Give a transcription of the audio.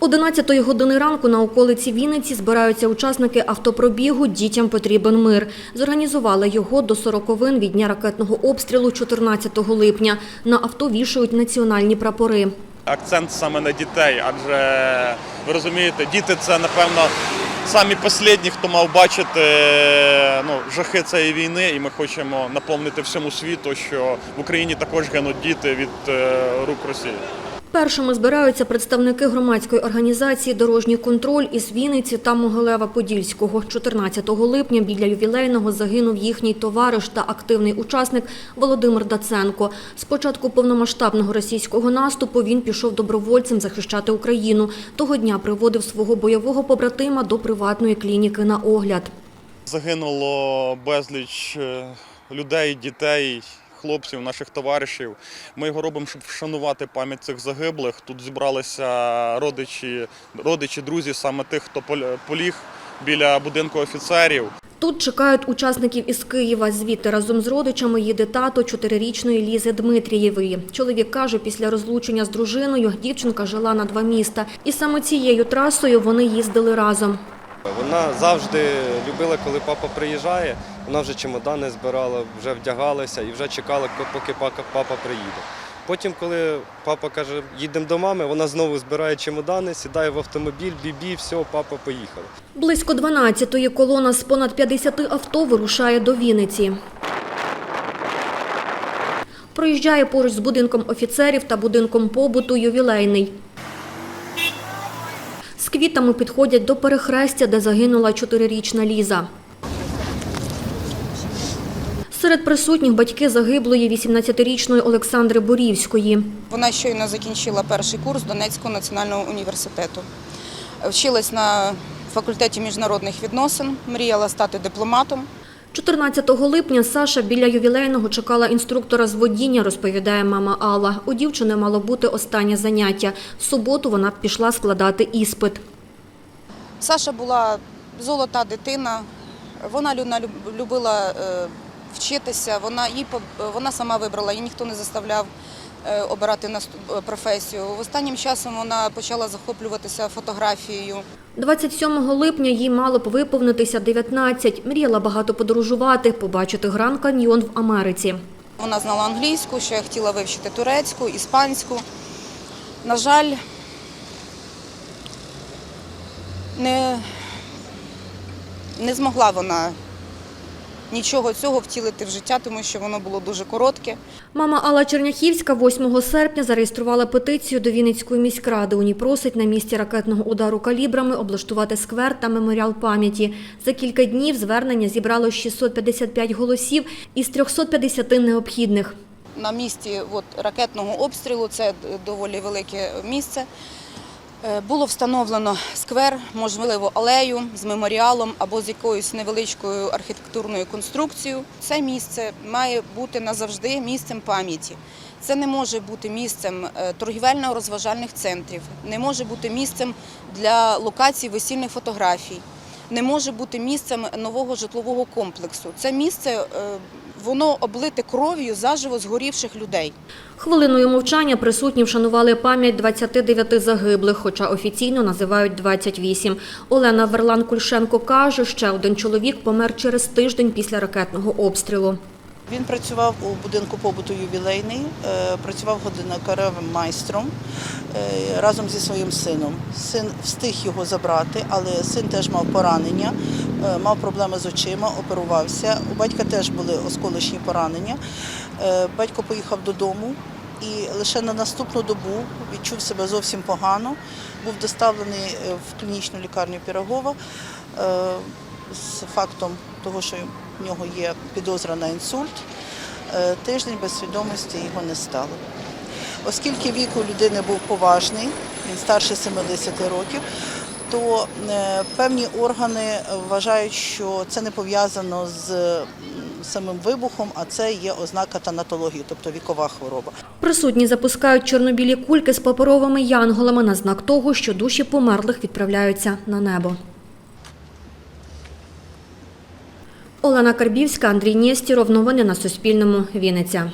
11 години ранку на околиці Вінниці збираються учасники автопробігу «Дітям потрібен мир». Зорганізували його до сороковин від дня ракетного обстрілу 14 липня. На авто вішають національні прапори. Акцент саме на дітей, адже ви розумієте, діти це напевно самі останні, хто мав бачити ну, жахи цієї війни, і ми хочемо наповнити всьому світу, що в Україні також гинуть діти від е, рук Росії. Першими збираються представники громадської організації «Дорожній контроль» із Вінниці та Могилева-Подільського. 14 липня біля ювілейного загинув їхній товариш та активний учасник Володимир Даценко. З початку повномасштабного російського наступу він пішов добровольцем захищати Україну. Того дня приводив свого бойового побратима до приватної клініки на огляд. Загинуло безліч е, людей, дітей, хлопців, наших товаришів. Ми його робимо, щоб вшанувати пам'ять цих загиблих. Тут зібралися родичі, родичі, друзі, саме тих, хто поліг біля будинку офіцерів. Тут чекають учасників із Києва. Звідти разом з родичами їде тато чотирирічної Лізи Дмитрієвої. Чоловік каже, після розлучення з дружиною дівчинка жила на два міста. І саме цією трасою вони їздили разом. Вона завжди любила, коли папа приїжджає. Вона вже чемодани збирала, вже вдягалася і вже чекала, поки папа приїде. Потім, коли папа каже, їдемо до мами, вона знову збирає чемодани, сідає в автомобіль, бібі, все, папа поїхав. Близько 12-ї колона з понад 50 авто вирушає до Вінниці. Проїжджає поруч з будинком офіцерів та будинком побуту ювілейний. Квітами підходять до перехрестя, де загинула чотирирічна Ліза. Серед присутніх батьки загиблої 18-річної Олександри Борівської. Вона щойно закінчила перший курс Донецького національного університету. Вчилась на факультеті міжнародних відносин, мріяла стати дипломатом. 14 липня Саша біля ювілейного чекала інструктора з водіння, розповідає мама Алла. У дівчини мало бути останнє заняття. В суботу вона пішла складати іспит. Саша була золота дитина, вона лю- на- любила е, вчитися, вона, їй, вона сама вибрала, її ніхто не заставляв обирати наступ- е, професію. Останнім часом вона почала захоплюватися фотографією. 27 липня їй мало б виповнитися 19. Мріяла багато подорожувати, побачити Гранд Каньйон в Америці. Вона знала англійську, ще хотіла вивчити турецьку, іспанську. На жаль, не, не змогла вона нічого цього втілити в життя, тому що воно було дуже коротке. Мама Алла Черняхівська 8 серпня зареєструвала петицію до Вінницької міськради. У ній просить на місці ракетного удару калібрами облаштувати сквер та меморіал пам'яті. За кілька днів звернення зібрало 655 голосів із 350 необхідних. На місці от, ракетного обстрілу, це доволі велике місце, було встановлено сквер, можливо, алею з меморіалом або з якоюсь невеличкою архітектурною конструкцією. Це місце має бути назавжди місцем пам'яті. Це не може бути місцем е, торгівельно-розважальних центрів, не може бути місцем для локацій весільних фотографій, не може бути місцем нового житлового комплексу. Це місце е, воно облите кров'ю заживо згорівших людей. Хвилиною мовчання присутні вшанували пам'ять 29 загиблих, хоча офіційно називають 28. Олена Верлан-Кульшенко каже, ще один чоловік помер через тиждень після ракетного обстрілу. Він працював у будинку побуту ювілейний, е, працював годинникаревим майстром е, разом зі своїм сином. Син встиг його забрати, але син теж мав поранення, е, мав проблеми з очима, оперувався. У батька теж були осколочні поранення. Батько поїхав додому і лише на наступну добу відчув себе зовсім погано. Був доставлений в клінічну лікарню Пірогова з фактом того, що в нього є підозра на інсульт. Е, Тиждень без свідомості його не стало. Оскільки вік у людини був поважний, він старше 70 років, то е, певні органи вважають, що це не пов'язано з самим вибухом, а це є ознака танатології, тобто вікова хвороба. Присутні запускають чорнобілі кульки з паперовими янголами на знак того, що душі померлих відправляються на небо. Олена Карбівська, Андрій Нєстіров. Новини на Суспільному. Вінниця.